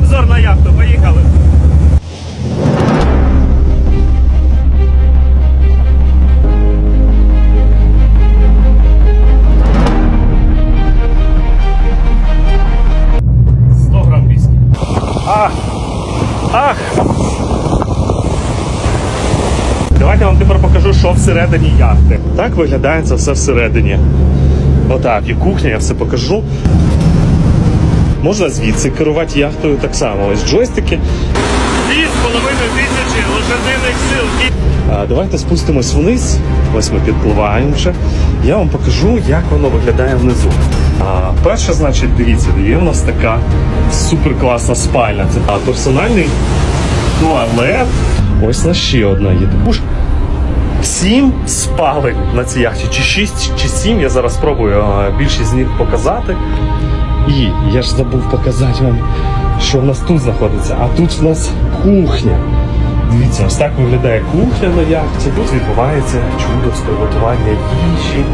обзор на яхту. Поїхали. Ах! Ах! Давайте я вам тепер покажу, що всередині яхти. Так виглядає це все всередині. Отак, і кухня, я все покажу. Можна звідси керувати яхтою так само. Ось джойстики. Дві з половиною тисячі лошадиних сил. Давайте спустимось вниз. Ось ми підпливаємо вже. Я вам покажу, як воно виглядає внизу. А, перше, значить, дивіться, є у нас така суперкласна спальня. Це а, персональний туалет. Ось у нас ще одна є. Таку ж Сім спалень на цій яхті, чи шість, чи сім. Я зараз спробую більшість з них показати. І я ж забув показати вам, що в нас тут знаходиться. А тут в нас кухня. Дивіться, ось так виглядає кухня на яхті. Тут відбувається чудо приготування їжі.